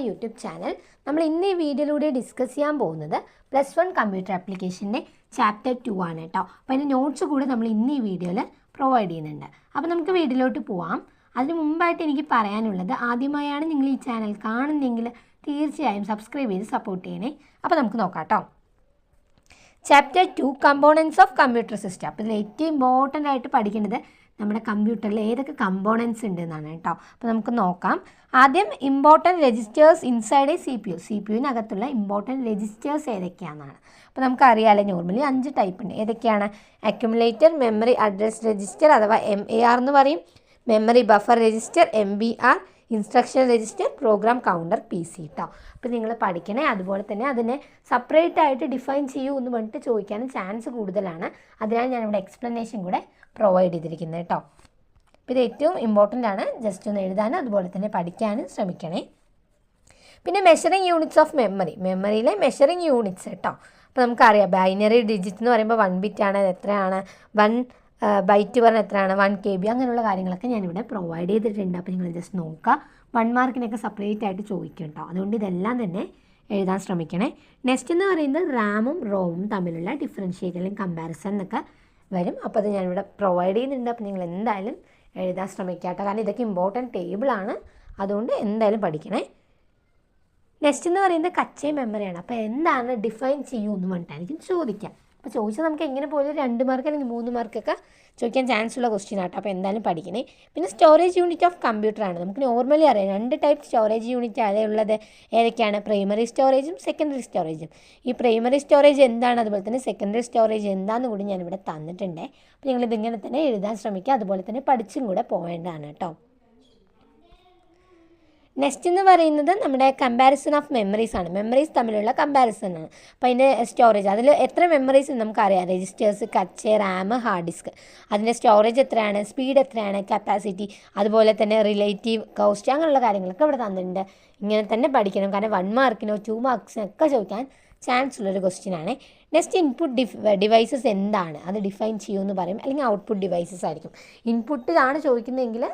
My YouTube channel. നമ്മൾ ഇന്ന് ഈ വീഡിയോയിലൂടെ ഡിസ്കസ് ചെയ്യാൻ പോകുന്നത് പ്ലസ് വൺ കമ്പ്യൂട്ടർ ആപ്ലിക്കേഷന്റെ ചാപ്റ്റർ ടു ആണ് കേട്ടോ അപ്പോൾ അതിന്റെ നോട്ട്സ് കൂടെ നമ്മൾ ഇന്ന് ഈ വീഡിയോയിൽ പ്രൊവൈഡ് ചെയ്യുന്നുണ്ട്. അപ്പോൾ നമുക്ക് വീഡിയോയിലോട്ട് പോവാം. അതിന് മുമ്പായിട്ട് എനിക്ക് പറയാനുള്ളത് ആദ്യമായാണ് നിങ്ങൾ ഈ ചാനൽ കാണുന്നതെങ്കിൽ തീർച്ചയായും സബ്സ്ക്രൈബ് ചെയ്ത് സപ്പോർട്ട് ചെയ്യണേ. അപ്പോൾ നമുക്ക് നോക്കാം കേട്ടോ chapter two components of computer system അപ്പോൾ ഇതിൽ ഏറ്റവും ഇമ്പോർട്ടന്റ് ആയിട്ട് പഠിക്കേണ്ടത് നമ്മുടെ കമ്പ്യൂട്ടറിൽ ഏതൊക്കെ കമ്പോണൻസ് ഉണ്ട് എന്നാണ് കേട്ടോ. അപ്പോൾ നമുക്ക് നോക്കാം. ആദ്യം important registers inside a C P U C P യുവിനകത്തുള്ള important registers ഏതൊക്കെയാണെന്നാണ്. അപ്പോൾ നമുക്ക് നമുക്കറിയാമല്ലോ നോർമലി അഞ്ച് ടൈപ്പ് ഉണ്ട്. ഏതൊക്കെയാണ്? അക്യുമുലേറ്റർ മെമ്മറി അഡ്രസ് രജിസ്റ്റർ അഥവാ എം എ ആർ എന്ന് പറയും. Memory buffer register M B R instruction register program counter P C കേട്ടോ അപ്പോൾ നിങ്ങൾ പഠിക്കണേ അതുപോലെ തന്നെ അതിനെ സെപ്പറേറ്റ് ആയിട്ട് ഡിഫൈൻ ചെയ്യൂ എന്ന് പറഞ്ഞിട്ട് ചോദിക്കാനും ചാൻസ് കൂടുതലാണ്. അതിനാണ് ഇവിടെ എക്സ്പ്ലനേഷൻ കൂടെ പ്രൊവൈഡ് ചെയ്തിരിക്കുന്നത് കേട്ടോ അപ്പോൾ ഇത് ഏറ്റവും ഇമ്പോർട്ടന്റ് ആണ്. ജസ്റ്റ് ഒന്ന് എഴുതാനും അതുപോലെ തന്നെ പഠിക്കാനും ശ്രമിക്കണേ. പിന്നെ മെഷറിംഗ് യൂണിറ്റ്സ് ഓഫ് മെമ്മറി മെമ്മറിയിലെ മെഷറിംഗ് യൂണിറ്റ്സ് കേട്ടോ അപ്പോൾ നമുക്കറിയാം ബൈനറി ഡിജിറ്റ് എന്ന് പറയുമ്പോൾ വൺ ബിറ്റ് ആണ് എത്രയാണ്? വൺ ബൈറ്റ് പറഞ്ഞാൽ എത്രയാണ്? വൺ കെ ബി അങ്ങനെയുള്ള കാര്യങ്ങളൊക്കെ ഞാനിവിടെ പ്രൊവൈഡ് ചെയ്തിട്ടുണ്ട്. അപ്പോൾ നിങ്ങൾ ജസ്റ്റ് നോക്കുക. വൺ മാർക്കിനൊക്കെ സെപ്പറേറ്റ് ആയിട്ട് ചോദിക്കും കേട്ടോ അതുകൊണ്ട് ഇതെല്ലാം തന്നെ എഴുതാൻ ശ്രമിക്കണേ. നെക്സ്റ്റ് എന്ന് പറയുന്നത് റാമും റോമും തമ്മിലുള്ള ഡിഫറൻഷ്യേറ്റലും കമ്പാരിസൺ എന്നൊക്കെ വരും. അപ്പോൾ അത് ഞാനിവിടെ പ്രൊവൈഡ് ചെയ്യുന്നുണ്ട്. അപ്പോൾ നിങ്ങൾ എന്തായാലും എഴുതാൻ ശ്രമിക്കുക കേട്ടോ കാരണം ഇതൊക്കെ ഇമ്പോർട്ടന്റ് ടേബിളാണ് അതുകൊണ്ട് എന്തായാലും പഠിക്കണേ. നെക്സ്റ്റ് എന്ന് പറയുന്നത് കച്ചേ മെമ്മറിയാണ് അപ്പോൾ എന്താണ് ഡിഫൈൻ ചെയ്യൂ എന്ന് പറഞ്ഞിട്ടായിരിക്കും ചോദിക്കാം അപ്പോൾ ചോദിച്ചാൽ നമുക്ക് എങ്ങനെ പോലും രണ്ട് മാർക്ക് അല്ലെങ്കിൽ മൂന്ന് മാർക്കൊക്കെ ചോദിക്കാൻ ചാൻസ് ഉള്ള ക്വസ്റ്റ്യൻ ആട്ടോ. അപ്പോൾ എന്തായാലും പഠിക്കണേ. പിന്നെ സ്റ്റോറേജ് യൂണിറ്റ് ഓഫ് കമ്പ്യൂട്ടർ ആണ്. നമുക്ക് നോർമലി അറിയാം. രണ്ട് ടൈപ്പ് സ്റ്റോറേജ് യൂണിറ്റ് അതേ ഉള്ളത്? ഏതൊക്കെയാണ്? പ്രൈമറി സ്റ്റോറേജും സെക്കൻഡറി സ്റ്റോറേജും ഈ പ്രൈമറി സ്റ്റോറേജ് എന്താണ്? അതുപോലെ തന്നെ സെക്കൻഡറി സ്റ്റോറേജ് എന്താണെന്ന് കൂടി ഞാനിവിടെ തന്നിട്ടുണ്ട്. അപ്പോൾ നിങ്ങളിതിങ്ങനെ തന്നെ എഴുതാൻ ശ്രമിക്കുക അതുപോലെ തന്നെ പഠിച്ചും കൂടെ പോകേണ്ടതാണ് കേട്ടോ. നെക്സ്റ്റ് എന്ന് പറയുന്നത് നമ്മുടെ കമ്പാരിസൺ ഓഫ് മെമ്മറീസ് ആണ്. മെമ്മറീസ് തമ്മിലുള്ള കമ്പാരിസൺ ആണ്. അപ്പോൾ അതിന്റെ സ്റ്റോറേജ് അതിൽ എത്ര മെമ്മറീസ് നമുക്കറിയാം. Registers cache RAM hard disk അതിന്റെ സ്റ്റോറേജ് എത്രയാണ്? സ്പീഡ് എത്രയാണ്? കപ്പാസിറ്റി അതുപോലെ തന്നെ റിലേറ്റീവ് കോസ്റ്റ് അങ്ങനെയുള്ള കാര്യങ്ങളൊക്കെ ഇവിടെ തന്നിട്ടുണ്ട്. ഇങ്ങനെ തന്നെ പഠിക്കണം. കാരണം വൺ മാർക്കിനോ ടു മാർക്സിനൊക്കെ ചോദിക്കാൻ ചാൻസ് ഉള്ളൊരു ക്വസ്റ്റ്യൻ ആണ്. നെക്സ്റ്റ് ഇൻപുട്ട് ഡിവൈസസ് എന്താണ്? അത് ഡിഫൈൻ ചെയ്യുമെന്ന് പറയും. അല്ലെങ്കിൽ ഔട്ട്പുട്ട് ഡിവൈസസ് ആയിരിക്കും. ഇൻപുട്ടിലാണ് ചോദിക്കുന്നതെങ്കിൽ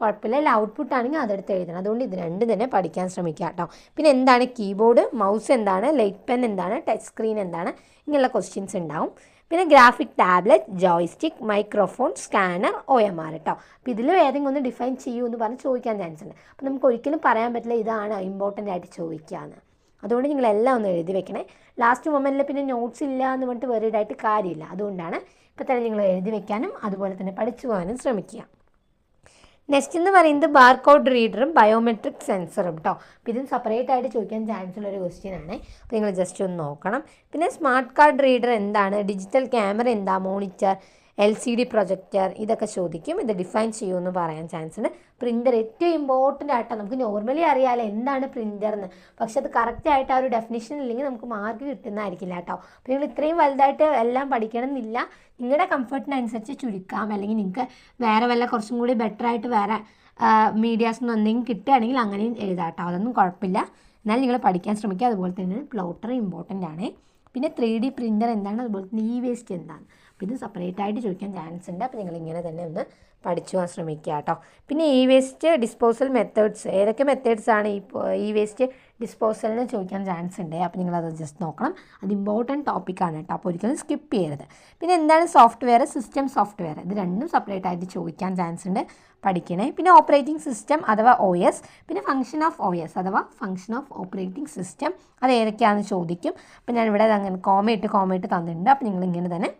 കുഴപ്പമില്ല. ഔട്ട്പുട്ട് ആണെങ്കിൽ അതെടുത്ത് എഴുതണം. അതുകൊണ്ട് ഇത് രണ്ട് തന്നെ പഠിക്കാൻ ശ്രമിക്കുക കേട്ടോ. പിന്നെ എന്താണ് കീബോർഡ് മൗസ് എന്താണ്? ലൈറ്റ് പെൻ എന്താണ്? ടച്ച് സ്ക്രീൻ എന്താണ്? ഇങ്ങനെയുള്ള ക്വസ്റ്റ്യൻസ് ഉണ്ടാവും. പിന്നെ graphic tablet joystick microphone scanner O M R കേട്ടോ അപ്പോൾ ഇതിൽ ഏതെങ്കിലും ഒന്ന് ഡിഫൈൻ ചെയ്യൂ എന്ന് പറഞ്ഞ് ചോദിക്കാൻ ചാൻസ് ഉണ്ട്. അപ്പോൾ നമുക്ക് ഒരിക്കലും പറയാൻ പറ്റില്ല ഇതാണ് ഇമ്പോർട്ടന്റ് ആയിട്ട് ചോദിക്കുകയെന്ന് അതുകൊണ്ട് നിങ്ങൾ എല്ലാം ഒന്ന് എഴുതി വെക്കണേ. ലാസ്റ്റ് മൊമെന്റിൽ പിന്നെ നോട്ട്സ് ഇല്ല എന്ന് പറഞ്ഞിട്ട് വെറീഡ് ആയിട്ട് കാര്യമില്ല. അതുകൊണ്ടാണ് ഇപ്പോൾ തന്നെ നിങ്ങൾ എഴുതി വെക്കാനും അതുപോലെ തന്നെ പഠിച്ചു പോകാനും ശ്രമിക്കുക. നെക്സ്റ്റ് എന്ന് പറയുന്നത് ബാർകോഡ് റീഡറും ബയോമെട്രിക് സെൻസറും കേട്ടോ അപ്പോൾ ഇതും സെപ്പറേറ്റ് ആയിട്ട് ചോദിക്കാൻ ചാൻസ് ഉള്ള ഒരു ക്വസ്റ്റ്യൻ ആണ്. അപ്പോൾ നിങ്ങൾ ജസ്റ്റ് ഒന്ന് നോക്കണം. പിന്നെ സ്മാർട്ട് കാർഡ് റീഡർ എന്താണ്? ഡിജിറ്റൽ ക്യാമറ എന്താ? Monitor L C D projector ഇതൊക്കെ ചോദിക്കും. ഇത് ഡിഫൈൻ ചെയ്യുമെന്ന് പറയാൻ ചാൻസ് ഉണ്ട്. പ്രിന്റർ ഏറ്റവും ഇമ്പോർട്ടന്റ് ആയിട്ടാണ് നമുക്ക് നോർമലി അറിയാമല്ലോ എന്താണ് പ്രിന്റർ എന്ന്. പക്ഷെ അത് കറക്റ്റ് ആയിട്ട് ആ ഒരു ഡെഫിനിഷൻ ഇല്ലെങ്കിൽ നമുക്ക് മാർക്ക് കിട്ടുന്നതായിരിക്കില്ല കേട്ടോ. അപ്പോൾ നിങ്ങൾ ഇത്രയും വലുതായിട്ട് എല്ലാം പഠിക്കണം എന്നില്ല നിങ്ങളുടെ കംഫർട്ടിനനുസരിച്ച് ചുരുക്കാം. അല്ലെങ്കിൽ നിങ്ങൾക്ക് വേറെ വല്ല കുറച്ചും കൂടി ബെറ്റർ ആയിട്ട് വേറെ മീഡിയാസ് ഒന്നും എന്തെങ്കിലും കിട്ടുകയാണെങ്കിൽ അങ്ങനെയും എഴുതാം കേട്ടോ. അതൊന്നും കുഴപ്പമില്ല. എന്നാലും നിങ്ങൾ പഠിക്കാൻ ശ്രമിക്കുക. അതുപോലെ തന്നെ പ്ലോട്ടർ ഇമ്പോർട്ടന്റ് ആണ്. പിന്നെ ത്രീ ഡി പ്രിന്റർ എന്താണ്? അതുപോലെ തന്നെ ഇ വേസ്റ്റ് എന്താണ്? അപ്പോൾ ഇത് സെപ്പറേറ്റ് ആയിട്ട് ചോദിക്കാൻ ചാൻസ് ഉണ്ട്. അപ്പോൾ നിങ്ങൾ ഇങ്ങനെ തന്നെ ഒന്ന് പഠിച്ചു പോകാൻ ശ്രമിക്കുക കേട്ടോ. പിന്നെ ഇ വേസ്റ്റ് ഡിസ്പോസൽ മെത്തേഡ്സ് ഏതൊക്കെ മെത്തേഡ്സ് ആണ് ഇ വേസ്റ്റ് ഡിസ്പോസലിന് ചോദിക്കാൻ ചാൻസ് ഉണ്ട്? അപ്പോൾ നിങ്ങൾ അത് ജസ്റ്റ് നോക്കണം. അത് ഇമ്പോർട്ടന്റ് ടോപ്പിക്കാണ് കേട്ടോ. അപ്പോൾ ഒരിക്കലും സ്കിപ്പ് ചെയ്യരുത്. പിന്നെ എന്താണ് സോഫ്റ്റ്വെയർ സിസ്റ്റം സോഫ്റ്റ്വെയർ ഇത് രണ്ടും സെപ്പറേറ്റ് ആയിട്ട് ചോദിക്കാൻ ചാൻസ് ഉണ്ട് പഠിക്കണേ. പിന്നെ ഓപ്പറേറ്റിംഗ് സിസ്റ്റം അഥവാ ഒ എസ് പിന്നെ ഫംഗ്ഷൻ ഓഫ് ഒ എസ് അഥവാ ഫംഗ്ഷൻ ഓഫ് ഓപ്പറേറ്റിംഗ് സിസ്റ്റം അത് ഏതൊക്കെയാണെന്ന് ചോദിക്കും. അപ്പോൾ ഞാനിവിടെ അങ്ങനെ കോമയിട്ട് കോമയിട്ട് തന്നിട്ടുണ്ട്. അപ്പോൾ നിങ്ങൾ ഇങ്ങനെ തന്നെ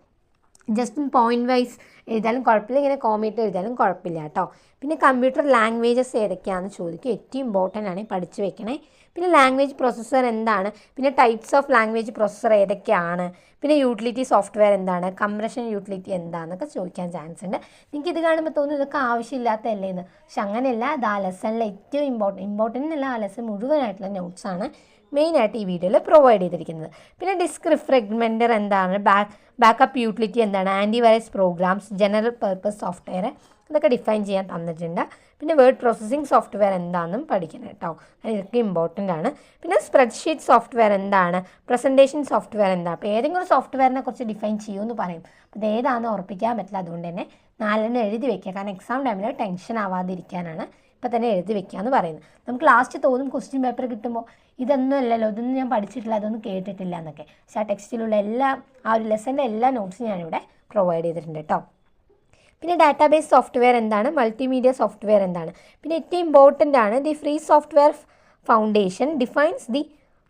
ജസ്റ്റ് പോയിന്റ് വൈസ് എഴുതാലും കുഴപ്പമില്ല ഇങ്ങനെ കോമേറ്റ് എഴുതാലും കുഴപ്പമില്ല കേട്ടോ പിന്നെ കമ്പ്യൂട്ടർ ലാംഗ്വേജസ് ഏതൊക്കെയാണെന്ന് ചോദിക്കും. ഏറ്റവും ഇമ്പോർട്ടന്റ് ആണ് പഠിച്ചു വെക്കണേ. പിന്നെ ലാംഗ്വേജ് പ്രോസസ്സർ എന്താണ്? പിന്നെ ടൈപ്സ് ഓഫ് ലാംഗ്വേജ് പ്രോസസ്സർ ഏതൊക്കെയാണ്? പിന്നെ യൂട്ടിലിറ്റി സോഫ്റ്റ്വെയർ എന്താണ്? കംപ്രഷൻ യൂട്ടിലിറ്റി എന്താണെന്നൊക്കെ ചോദിക്കാൻ ചാൻസ് ഉണ്ട്. നിങ്ങൾക്ക് ഇത് കാണുമ്പോൾ തോന്നുന്നു ഇതൊക്കെ ആവശ്യമില്ലാത്തതല്ലേ എന്ന് പക്ഷെ അങ്ങനെയല്ല അത് ആ ലെസണിലെ ഏറ്റവും ഇമ്പോർട്ടൻ ഇമ്പോർട്ടന്റ് അല്ല ആ ലെസൺ മുഴുവനായിട്ടുള്ള നോട്ട്സാണ് മെയിനായിട്ട് ഈ വീഡിയോയിൽ പ്രൊവൈഡ് ചെയ്തിരിക്കുന്നത്. പിന്നെ ഡിസ്ക് റിഫ്രഗ്മെന്റർ എന്താണ്? ബാക്ക് ബാക്കപ്പ് യൂട്ടിലിറ്റി എന്താണ്? Anti virus programs general purpose software ഇതൊക്കെ ഡിഫൈൻ ചെയ്യാൻ തന്നിട്ടുണ്ട്. പിന്നെ വേർഡ് പ്രോസസ്സിംഗ് സോഫ്റ്റ്വെയർ എന്താണെന്നും പഠിക്കണം കേട്ടോ. ഇതൊക്കെ ഇമ്പോർട്ടന്റ് ആണ്. പിന്നെ സ്പ്രെഡ്ഷീറ്റ് സോഫ്റ്റ്വെയർ എന്താണ്? പ്രസന്റേഷൻ സോഫ്റ്റ്വെയർ എന്താണ് അപ്പോൾ ഏതെങ്കിലും സോഫ്റ്റ്വെയറിനെ കുറിച്ച് ഡിഫൈൻ ചെയ്യുമെന്ന് പറയും. അത് ഏതാണെന്ന് ഉറപ്പിക്കാൻ പറ്റില്ല. അതുകൊണ്ട് തന്നെ നാലെണ്ണം എഴുതി വെക്കുക. കാരണം എക്സാം ടൈമിൽ ടെൻഷൻ ആവാതിരിക്കാനാണ് ഇപ്പം തന്നെ എഴുതി വെക്കാമെന്ന് പറയുന്നത് നമുക്ക് ലാസ്റ്റ് തോന്നും ക്വസ്റ്റ്യൻ പേപ്പർ കിട്ടുമ്പോൾ ഇതൊന്നും അല്ലല്ലോ ഇതൊന്നും ഞാൻ പഠിച്ചിട്ടില്ല അതൊന്നും കേട്ടിട്ടില്ല എന്നൊക്കെ. പക്ഷേ ആ ടെക്സ്റ്റിലുള്ള എല്ലാ ആ ഒരു ലെസന്റെ എല്ലാ നോട്ട്സും ഞാനിവിടെ പ്രൊവൈഡ് ചെയ്തിട്ടുണ്ട് കേട്ടോ പിന്നെ ഡാറ്റാബേസ് സോഫ്റ്റ്വെയർ എന്താണ്? മൾട്ടിമീഡിയ സോഫ്റ്റ്വെയർ എന്താണ്? പിന്നെ ഏറ്റവും ഇമ്പോർട്ടന്റ് ആണ് the free software foundation defines the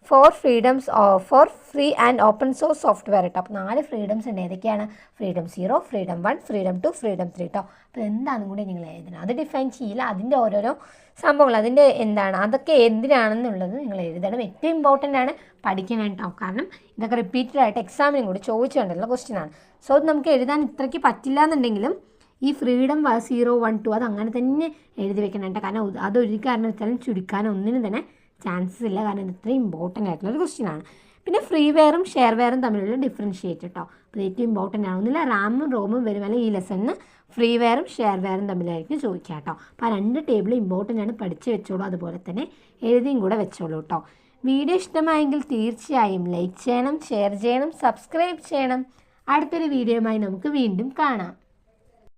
four freedoms for free and open source software കേട്ടോ അപ്പോൾ നാല് ഫ്രീഡംസ് ഉണ്ട്. ഏതൊക്കെയാണ്? Freedom zero freedom one freedom two freedom three കേട്ടോ അപ്പോൾ എന്താണെന്നും കൂടി നിങ്ങൾ എഴുതണം. അത് ഡിഫൈൻ ചെയ്യില്ല. അതിന്റെ ഓരോരോ സംഭവങ്ങൾ അതിന്റെ എന്താണ് അതൊക്കെ എന്തിനാണെന്നുള്ളത് നിങ്ങൾ എഴുതണം. ഏറ്റവും ഇമ്പോർട്ടന്റ് ആണ് പഠിക്കണം കേട്ടോ കാരണം ഇതൊക്കെ റിപ്പീറ്റഡ് ആയിട്ട് എക്സാമിനും കൂടി ചോദിച്ചുകൊണ്ടുള്ള ക്വസ്റ്റ്യൻ ആണ്. സോ അത് നമുക്ക് എഴുതാൻ ഇത്രയ്ക്ക് പറ്റില്ല എന്നുണ്ടെങ്കിലും ഈ ഫ്രീഡം സീറോ വൺ ടു അത് അങ്ങനെ തന്നെ എഴുതി വെക്കണം കേട്ടോ കാരണം അത് അതൊരു കാരണവശാലും ചുരുക്കാനോ ഒന്നിനും തന്നെ ചാൻസസ് ഇല്ല. കാരണം ഇത് ഇത്രയും ഇമ്പോർട്ടന്റ് ആയിട്ടുള്ള ഒരു ക്വസ്റ്റ്യൻ ആണ്. പിന്നെ ഫ്രീ വെയറും ഷെയർ വെയറും തമ്മിലുള്ള ഡിഫറൻഷിയേറ്റ് കേട്ടോ അപ്പോൾ ഏറ്റവും ഇമ്പോർട്ടന്റ് ആണ്. റാമും റോമും വരും. അല്ലെങ്കിൽ ഈ ലെസണിന് ഫ്രീ വെയറും ഷെയർ വെയറും തമ്മിലായിരിക്കും ചോദിക്കുക കേട്ടോ അപ്പോൾ ആ രണ്ട് ടേബിൾ ഇമ്പോർട്ടന്റ് ആണ്. പഠിച്ച് വെച്ചോളൂ. അതുപോലെ തന്നെ എഴുതിയും കൂടെ വെച്ചോളൂ കേട്ടോ വീഡിയോ ഇഷ്ടമായെങ്കിൽ തീർച്ചയായും ലൈക്ക് ചെയ്യണം ഷെയർ ചെയ്യണം സബ്സ്ക്രൈബ് ചെയ്യണം. അടുത്തൊരു വീഡിയോയുമായി നമുക്ക് വീണ്ടും കാണാം.